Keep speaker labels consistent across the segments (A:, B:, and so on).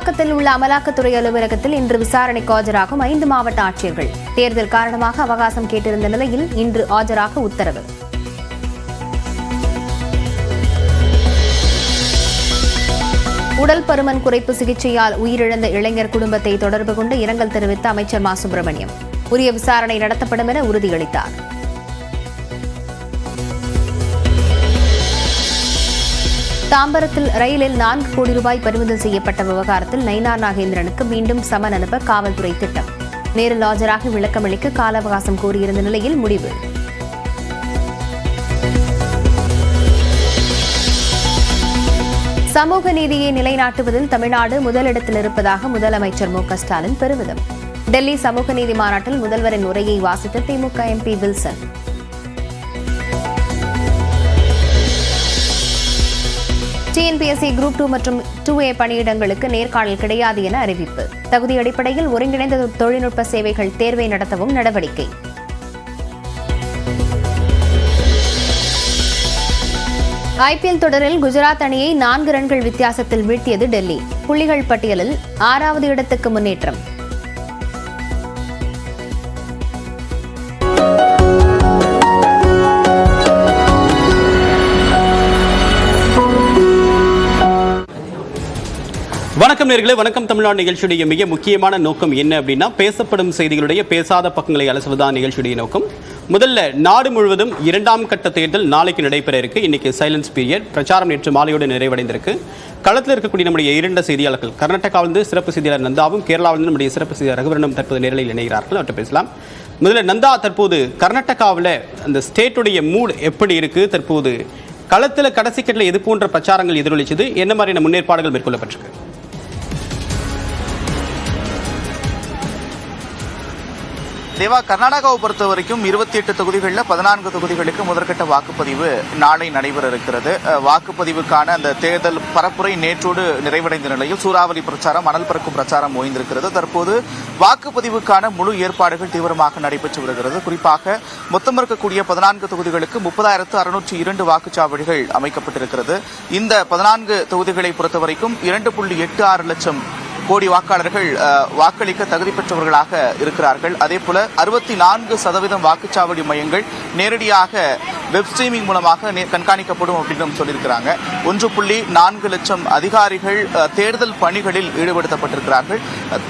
A: வில்லிவாக்கத்தில் உள்ள அமலாக்கத்துறை அலுவலகத்தில் இன்று விசாரணைக்கு ஆஜராகும் ஐந்து மாவட்ட ஆட்சியர்கள். தேர்தல் காரணமாக அவகாசம் கேட்டிருந்த நிலையில் இன்று ஆஜராக உத்தரவு. உடல் பருமன் குறைப்பு சிகிச்சையால் உயிரிழந்த இளைஞர் குடும்பத்தை தொடர்பு கொண்டு இரங்கல் தெரிவித்த அமைச்சர் மா. சுப்பிரமணியம். உரிய விசாரணை நடத்தப்படும் என உறுதியளித்தார். தாம்பரத்தில் ரயிலில் நான்கு கோடி ரூபாய் பறிமுதல் செய்யப்பட்ட விவகாரத்தில் நைனா நாகேந்திரனுக்கு மீண்டும் சமன் அனுப்ப காவல்துறை திட்டம். நேரில் ஆஜராகி விளக்கமளிக்க கால அவகாசம் கோரியிருந்த நிலையில் முடிவு. சமூக நீதியை நிலைநாட்டுவதில் தமிழ்நாடு முதலிடத்தில் இருப்பதாக முதலமைச்சர் மு க ஸ்டாலின் பெருமிதம். டெல்லி சமூக நீதி மாநாட்டில் முதல்வரின் உரையை வாசித்த DMK MP Wilson. TNPSC group two மற்றும் டூ ஏ பணியிடங்களுக்கு நேர்காணல் கிடையாது என அறிவிப்பு. தகுதி அடிப்படையில் ஒருங்கிணைந்த தொழில்நுட்ப சேவைகள் தேர்வை நடத்தவும் நடவடிக்கை. ஐபிஎல் தொடரில் குஜராத் அணியை நான்கு ரன்கள் வித்தியாசத்தில் வீழ்த்தியது டெல்லி. புள்ளிகள் பட்டியலில் ஆறாவது இடத்துக்கு முன்னேற்றம்.
B: வணக்கம் நேர்களே வணக்கம் தமிழ்நாடு நிகழ்ச்சியுடைய மிக முக்கியமான நோக்கம் என்ன அப்படின்னா பேசப்படும் செய்திகளுடைய பேசாத பக்கங்களை அலசுவதுதான் நிகழ்ச்சியுடைய நோக்கம். முதல்ல நாடு முழுவதும் இரண்டாம் கட்ட தேர்தல் நாளைக்கு நடைபெற இருக்கு. இன்னைக்கு சைலன்ஸ் பீரியட் பிரச்சாரம் நேற்று மாலையோடு நிறைவடைந்திருக்கு. களத்தில் இருக்கக்கூடிய நம்முடைய இரண்டு செய்தியாளர்கள் கர்நாடகாவிலிருந்து சிறப்பு செய்தியாளர் நந்தாவும் கேரளாவிலிருந்து நம்முடைய சிறப்பு செய்தியாளர் ரகுவரனும் தற்போது நேரலையில் இணைகிறார்கள். அவற்றை பேசலாம். முதல்ல நந்தா தற்போது கர்நாடகாவில் அந்த ஸ்டேட்டுடைய மூட் எப்படி இருக்கு? தற்போது களத்தில் கடைசி கட்டில் எது போன்ற பிரச்சாரங்கள் எதிரொலிச்சது? என்ன மாதிரியான முன்னேற்பாடுகள் மேற்கொள்ளப்பட்டிருக்கு?
C: தேவா கர்நாடகாவை பொறுத்த வரைக்கும் இருபத்தி எட்டு தொகுதிகளில் பதினான்கு தொகுதிகளுக்கு முதற்கட்ட வாக்குப்பதிவு நாளை நடைபெற இருக்கிறது. வாக்குப்பதிவுக்கான அந்த தேர்தல் பரப்புரை நேற்றோடு நிறைவடைந்த நிலையில் சூறாவளி பிரச்சாரம் மணல் பறக்கும் பிரச்சாரம் ஓய்ந்திருக்கிறது. தற்போது வாக்குப்பதிவுக்கான முழு ஏற்பாடுகள் தீவிரமாக நடைபெற்று வருகிறது. குறிப்பாக மொத்தம் இருக்கக்கூடிய பதினான்கு தொகுதிகளுக்கு முப்பதாயிரத்து அறுநூற்றி இரண்டு வாக்குச்சாவடிகள் அமைக்கப்பட்டிருக்கிறது. இந்த பதினான்கு தொகுதிகளை பொறுத்தவரைக்கும் இரண்டு புள்ளி எட்டு ஆறு லட்சம் கோடி வாக்காளர்கள் வாக்களிக்க தகுதி பெற்றவர்களாக இருக்கிறார்கள். அதே போல அறுபத்தி நான்கு சதவீதம் வாக்குச்சாவடி மையங்கள் நேரடியாக வெப் ஸ்ட்ரீமிங் மூலமாக கண்காணிக்கப்படும் அப்படின்னு சொல்லியிருக்கிறாங்க. ஒன்று புள்ளி நான்கு லட்சம் அதிகாரிகள் தேர்தல் பணிகளில் ஈடுபடுத்தப்பட்டிருக்கிறார்கள்.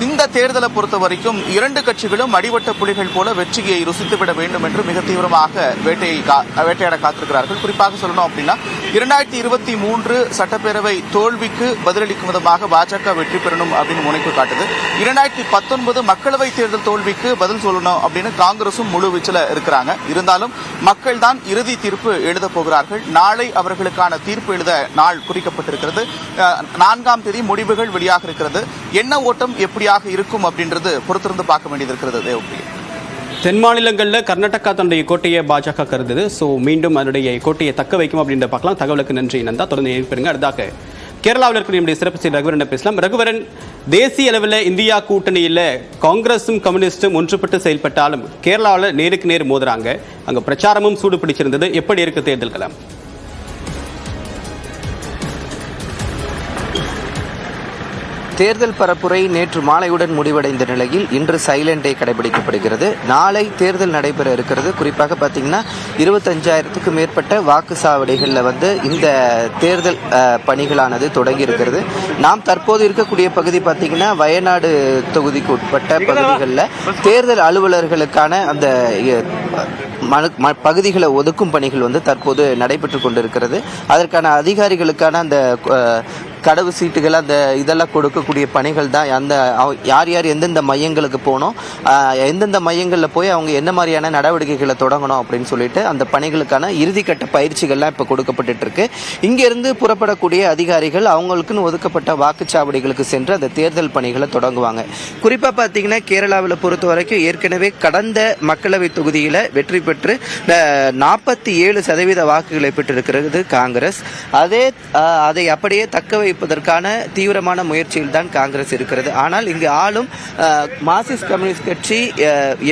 C: இந்த தேர்தலை பொறுத்த வரைக்கும் இரண்டு கட்சிகளும் அடிவட்ட புலிகள் போல வெற்றியை ருசித்துவிட வேண்டும் என்று மிக தீவிரமாக வேட்டையை கா- வேட்டையாட காத்திருக்கிறார்கள். குறிப்பாக சொல்லணும் அப்படின்னா இரண்டாயிரத்தி இருபத்தி மூன்று சட்டப்பேரவை தோல்விக்கு பதிலளிக்கும் விதமாக பாஜக வெற்றி பெறணும் அப்படின்னு முனைப்பு காட்டுது. இரண்டாயிரத்தி பத்தொன்பது மக்களவை தேர்தல் தோல்விக்கு பதில் சொல்லணும் அப்படின்னு காங்கிரசும் முழு வீச்சில் இருக்கிறாங்க. இருந்தாலும் மக்கள் தான் இறுதி தீர்ப்பு எழுத போகிறார்கள். நாளை அவர்களுக்கான தீர்ப்பு எழுத நாள் குறிக்கப்பட்டிருக்கிறது. நான்காம் தேதி முடிவுகள் வெளியாக இருக்கிறது. என்ன ஓட்டம் எப்படியாக இருக்கும் அப்படின்றது பொறுத்திருந்து பார்க்க வேண்டியது இருக்கிறது தேவப்பிரியா
B: தென் மாநிலங்களில் கர்நாடகா தன்னுடைய கோட்டையை பாஜக கருதுது. ஸோ மீண்டும் அதனுடைய கோட்டையை தக்க வைக்கும் அப்படின்ற பார்க்கலாம். தகவலுக்கு நன்றி நந்தா. தொடர்ந்து ஏற்படுங்க அடுத்தாக கேரளாவில் இருக்கக்கூடிய நம்முடைய சிறப்பு செய்தி ரகுவரன் பேசலாம்? ரகுவரன் தேசிய அளவில் இந்தியா கூட்டணியில் காங்கிரஸும் கம்யூனிஸ்டும் ஒன்றுபட்டு செயல்பட்டாலும் கேரளாவில் நேருக்கு நேர் மோதுறாங்க. அங்கே பிரச்சாரமும் சூடு பிடிச்சிருந்தது எப்படி இருக்கு தேர்தல்
D: தேர்தல் பரப்புரை நேற்று மாலையுடன் முடிவடைந்த நிலையில் இன்று சைலண்ட் டே கடைபிடிக்கப்படுகிறது. நாளை தேர்தல் நடைபெற இருக்கிறது. குறிப்பாக பார்த்தீங்கன்னா இருபத்தஞ்சாயிரத்துக்கும் மேற்பட்ட வாக்குச்சாவடிகளில் வந்து இந்த தேர்தல் பணிகளானது தொடங்கி இருக்கிறது. நாம் தற்போது இருக்கக்கூடிய பகுதி பார்த்தீங்கன்னா வயநாடு தொகுதிக்கு உட்பட்ட பகுதிகளில் தேர்தல் அலுவலர்களுக்கான அந்த ம- பகுதிகளை ஒதுக்கும் பணிகள் வந்து தற்போது நடைபெற்று கொண்டிருக்கிறது. அதற்கான அதிகாரிகளுக்கான அந்த கடவு சீட்டுகள் அந்த இதெல்லாம் கொடுக்கக்கூடிய பணிகள் தான் அந்த அவ- யார் யார் எந்தெந்த மையங்களுக்கு போகணும் எந்தெந்த மையங்களில் போய் அவங்க என்ன மாதிரியான நடவடிக்கைகளை தொடங்கணும் அப்படின்னு சொல்லிட்டு அந்த பணிகளுக்கான இறுதிக்கட்ட பயிற்சிகள்லாம் இப்போ கொடுக்கப்பட்டு இருக்கு இங்கேருந்து புறப்படக்கூடிய அதிகாரிகள் அவங்களுக்குன்னு ஒதுக்கப்பட்ட வாக்குச்சாவடிகளுக்கு சென்று அந்த தேர்தல் பணிகளை தொடங்குவாங்க. குறிப்பாக பார்த்தீங்கன்னா கேரளாவில் பொறுத்த வரைக்கும் ஏற்கனவே கடந்த மக்களவை தொகுதியில் வெற்றி பெற்று நாற்பத்தி ஏழு சதவீத வாக்குகளை பெற்றிருக்கிறது காங்கிரஸ். அதே அதை அப்படியே தக்க வைப்பதற்கான தீவிரமான முயற்சியில் தான் காங்கிரஸ் இருக்கிறது. ஆனால் இங்கு ஆளும் மார்க்சிஸ்ட் கம்யூனிஸ்ட் கட்சி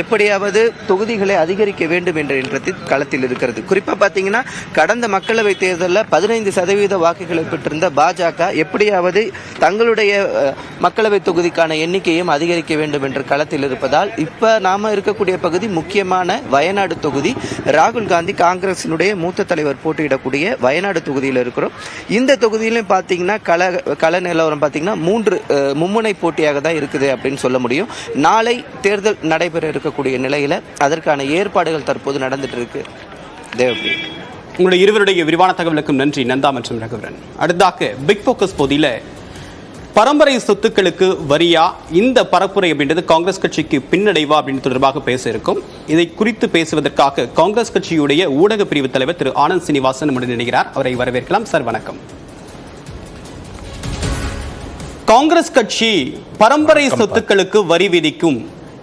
D: எப்படியாவது தொகுதிகளை அதிகரிக்க வேண்டும் என்ற எண்ணத்தில் களத்தில் இருக்கிறது. குறிப்பாக பார்த்தீங்கன்னா கடந்த மக்களவை தேர்தலில் பதினைந்து சதவீத வாக்குகளை பெற்றிருந்த பாஜக எப்படியாவது தங்களுடைய மக்களவை தொகுதிக்கான எண்ணிக்கையும் அதிகரிக்க வேண்டும் என்ற களத்தில் இருப்பதால் இப்ப நாம இருக்கக்கூடிய பகுதி முக்கியமான வயநாடு தொகுதி. ராகுல் காந்தி காங்கிரசினுடைய மூத்த தலைவர் போட்டியிடக்கூடிய வயநாடு தொகுதியில் இருக்கிறோம். இந்த தொகுதியிலும் பார்த்தீங்கன்னா கள கள நிலவரம் பார்த்தீங்கன்னா மூன்று மும்முனை போட்டியாக தான் இருக்குது அப்படின்னு சொல்ல முடியும். நாளை தேர்தல் நடைபெற இருக்கக்கூடிய நிலையில் அதற்கான ஏற்பாடுகள் தற்போது நடந்துட்டு இருக்கு தேவப்ரி
B: உங்களுடைய இருவருடைய விரிவான தகவலுக்கும் நன்றி. நந்தா மற்றும் ரகுவரன். அடுத்தாக பிக் ஃபோக்கஸ் பகுதியில் பரம்பரை சொத்துக்களுக்கு வரியா இந்த பரப்புரை அப்படின்றது காங்கிரஸ் கட்சிக்கு பின்னடைவா அப்படின்னு தொடர்பாக பேச இருக்கும். இதை குறித்து பேசுவதற்காக காங்கிரஸ் கட்சியுடைய ஊடக பிரிவு தலைவர் திரு ஆனந்த் சீனிவாசன் நம்முடன் இணைகிறார். அவரை வரவேற்கலாம். சார் வணக்கம். காங்கிரஸ் கட்சி பரம்பரை சொத்துக்களுக்கு வரி விதிக்கும்.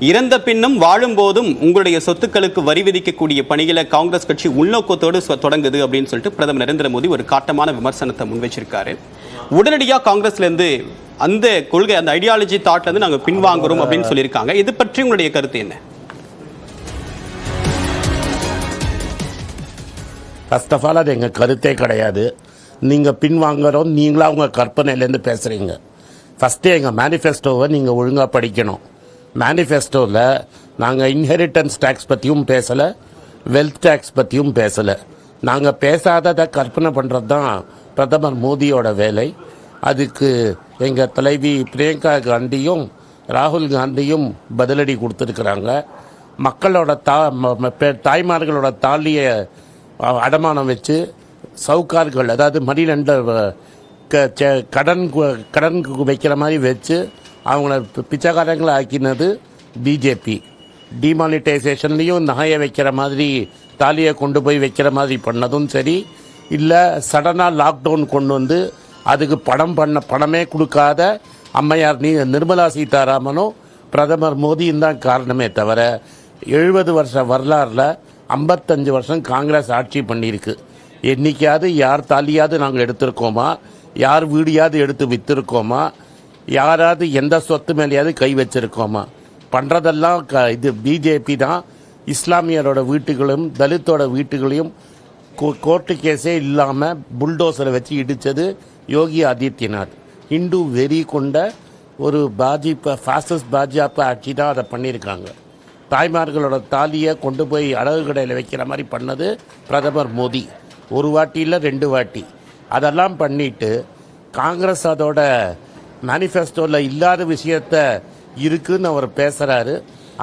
B: இறந்த பின்னும் வாழும் போதும் உங்களுடைய சொத்துக்களுக்கு வரி விதிக்கக்கூடிய பணிகளை காங்கிரஸ் கட்சி உள்நோக்கத்தோடு தொடங்குது அப்படின்னு சொல்லிட்டு பிரதமர் நரேந்திர மோடி ஒரு காட்டமான விமர்சனத்தை முன்வச்சிருக்காரு. உடனடியாக காங்கிரஸ்ல இருந்து அந்த கொள்கை அந்த ஐடியாலஜி தாட்ல இருந்து நாங்க பின்வாங்குறோம் அப்படின்னு சொல்லியிருக்காங்க. இது பற்றி உங்களுடைய கருத்து என்ன?
E: ஃபர்ஸ்ட் ஆஃப் ஆல் அது எங்கள் கருத்தே கிடையாது. நீங்கள் பின்வாங்குறோம் நீங்களா உங்கள் கற்பனையிலேருந்து பேசுகிறீங்க ஃபஸ்ட்டு எங்கள் மேனிஃபெஸ்டோவை நீங்கள் ஒழுங்காக படிக்கணும். மேனிஃபெஸ்டோவில் நாங்கள் இன்ஹெரிட்டன்ஸ் டேக்ஸ் பற்றியும் பேசலை வெல்த் டேக்ஸ் பற்றியும் பேசலை. நாங்கள் பேசாததை கற்பனை பண்ணுறது தான் பிரதமர் மோடியோட வேலை. அதுக்கு எங்கள் தலைவி பிரியங்கா காந்தியும் ராகுல் காந்தியும் பதிலடி கொடுத்துருக்குறாங்க. மக்களோட தா ம- ம- பெ- தாய்மார்களோட தாலியை அடமானம் வச்சு சவுக்கார்கள் அதாவது மணிலண்ட கடன் கு- கடன் வைக்கிற மாதிரி வச்சு அவங்கள பிச்சைக்காரங்களை ஆக்கினது பிஜேபி டிமானிட்டைசேஷன்லேயும் நகையை வைக்கிற மாதிரி தாலியை கொண்டு போய் வைக்கிற மாதிரி பண்ணதும் சரி இல்லை சடனாக லாக்டவுன் கொண்டு வந்து அதுக்கு பணம் பண்ண பணமே கொடுக்காத அம்மையார் நீ நிர்மலா சீதாராமனும் பிரதமர் மோடியும் தான் காரணமே தவிர எழுபது வருஷ வரலாறில் ஐம்பத்தஞ்சு வருஷம் காங்கிரஸ் ஆட்சி பண்ணியிருக்கு. என்னைக்காவது யார் தாலியாவது நாங்கள் எடுத்திருக்கோமா? யார் வீடியாவது எடுத்து விற்றுருக்கோமா யாராவது எந்த சொத்து மேலேயாவது கை வச்சிருக்கோமா? பண்ணுறதெல்லாம் க இது பிஜேபி தான். இஸ்லாமியரோட வீட்டுகளும் தலித்தோட வீட்டுகளையும் கோ- கோர்ட்டு கேஸே இல்லாமல் புல்டோசரை வச்சு இடித்தது யோகி ஆதித்யநாத். இந்து வெறி கொண்ட ஒரு பாஜிப ஃபாசிஸ்ட் பாஜக ஆட்சி தான் அதை பண்ணியிருக்காங்க. தாய்மார்களோட தாலியை கொண்டு போய் அழகு கடையில் வைக்கிற மாதிரி பண்ணது பிரதமர் மோடி. ஒரு வாட்டி இல்லை ரெண்டு வாட்டி. அதெல்லாம் பண்ணிட்டு காங்கிரஸ் அதோட மேனிஃபெஸ்டோவில் இல்லாத விஷயத்த இருக்குன்னு அவர் பேசுகிறாரு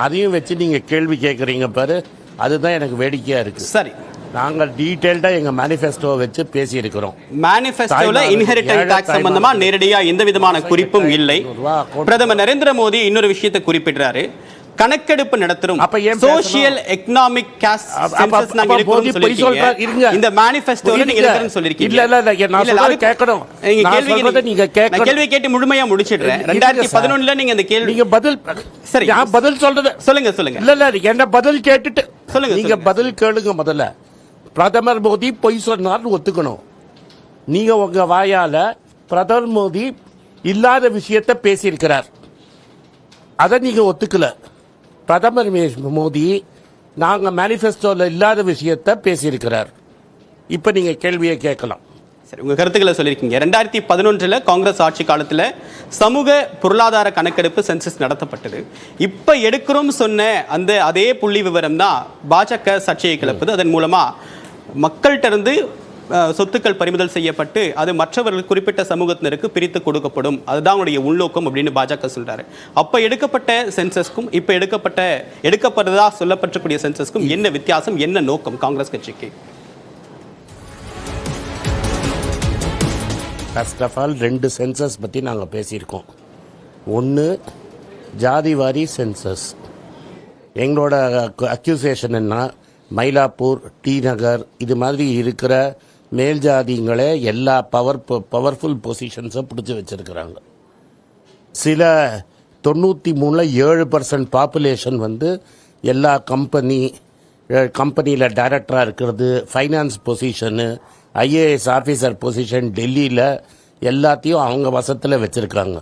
E: அதையும் வச்சு நீங்கள் கேள்வி கேட்குறீங்க பாரு. அதுதான் எனக்கு வேடிக்கையாக இருக்குது
B: சரி.
E: நாங்கள் டீட்டெயில்டாக எங்கள் மேனிஃபெஸ்டோவை வச்சு பேசியிருக்கிறோம்.
B: மேனிஃபெஸ்டோல
E: தாய்மார்கள்,
B: இன்ஹெரிட்டன்ஸ் டாக்ஸ் சம்பந்தமா. நேரடியா எந்த விதமான குறிப்பும் இல்லை. பிரதமர் நரேந்திர மோடி இன்னொரு விஷயத்தை குறிப்பிடுறாரு. கணக்கெடுப்பு
E: பேசணும்?
B: சோஷியல் எக்கனாமிக் இந்த மேனிஃபெஸ்டோல நீங்க சொல்லிருக்கீங்க
E: இல்ல, இல்ல, நான் சொல்றதை கேட்கணும்.
B: நீங்க
E: கேட்கணும்.
B: கேள்வி கேட்டு முழுமையா முடிச்சிடுறேன்
E: இருங்க
B: ரெண்டாயிரத்தி
E: சார்.
B: பதினொன்னுல நீங்க அந்த கேள்வி
E: நீங்க பதில்
B: சரி.
E: நான் பதில் சொல்றது
B: சொல்லுங்க சொல்லுங்க
E: இல்ல இல்ல என்ன பதில் கேட்டுட்டு
B: சொல்லுங்க,
E: நீங்க. பதில் கேளுங்க முதல்ல பிரதமர் மோடி பொய் சொன்னார்னு ஒத்துக்கணும் நீங்க உங்க வாயால பிரதமர் மோடி இல்லாத விஷயத்த பேசியிருக்கிறார் அதை நீங்க ஒத்துக்கல பிரதமர் மோடி நாங்க மேனிஃபெஸ்டோல இல்லாத விஷயத்த பேசியிருக்கிறார். இப்ப நீங்க கேள்வியை கேட்கலாம்.
B: சரி உங்க கருத்துக்களை சொல்லியிருக்கீங்க. ரெண்டாயிரத்தி பதினொன்றுல காங்கிரஸ் ஆட்சி காலத்துல சமூக பொருளாதார கணக்கெடுப்பு சென்சஸ் நடத்தப்பட்டது. இப்ப எடுக்கிறோம் சொன்ன அந்த அதே புள்ளி விவரம் தான் பாஜக சர்ச்சையை கிளப்புது. அதன் மூலமா மக்கள்கிட்ட இருந்து சொத்துக்கள் பறிமுதல் செய்யப்பட்டு அது மற்றவர்கள் குறிப்பிட்ட சமூகத்தினருக்கு பிரித்து கொடுக்கப்படும். அதுதான் அவனுடைய உள்நோக்கம் அப்படின்னு பாஜக சொல்றாரு. அப்ப எடுக்கப்பட்ட சென்சஸ்க்கும் இப்ப எடுக்கப்பட்ட எடுக்கப்படுறதா சொல்லப்பட்டக்கூடிய சென்சஸ்க்கும் என்ன வித்தியாசம் என்ன நோக்கம் காங்கிரஸ் கட்சிக்கு?
E: ஃபர்ஸ்ட் ஆஃப் ஆல் ரெண்டு சென்சஸ் பற்றி நாங்கள் பேசியிருக்கோம். ஒன்று ஜாதிவாரி சென்சஸ். எங்களோட அக்யூசேஷன் என்ன மயிலாப்பூர் டி நகர் இது மாதிரி இருக்கிற மேல் ஜாதிங்களே எல்லா பவர் பவர்ஃபுல் பொசிஷன்ஸை பிடிச்சி வச்சிருக்கிறாங்க. சில தொண்ணூற்றி மூணில் ஏழு பர்சன்ட் பாப்புலேஷன் வந்து எல்லா கம்பெனி கம்பெனியில் டைரக்டராக இருக்கிறது finance position IAS officer position டெல்லியில் எல்லாத்தையும் அவங்க வசத்தில் வச்சுருக்காங்க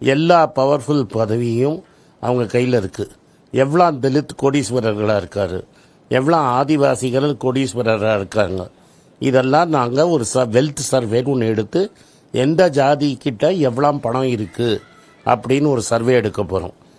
E: எல்லா பவர்ஃபுல் பதவியும் அவங்க கையில் இருக்குது எவ்வளோ தலித் கோடீஸ்வரர்களாக இருக்காரு? எவ்வளோ ஆதிவாசிகள் கோடீஸ்வரராக இருக்காங்க? இதெல்லாம் நாங்கள் ஒரு ச வெல்த் சர்வேன்னு ஒன்று எடுத்து எந்த ஜாதி எவ்வளோ பணம் இருக்குது அப்படின்னு ஒரு சர்வே எடுக்க போகிறோம்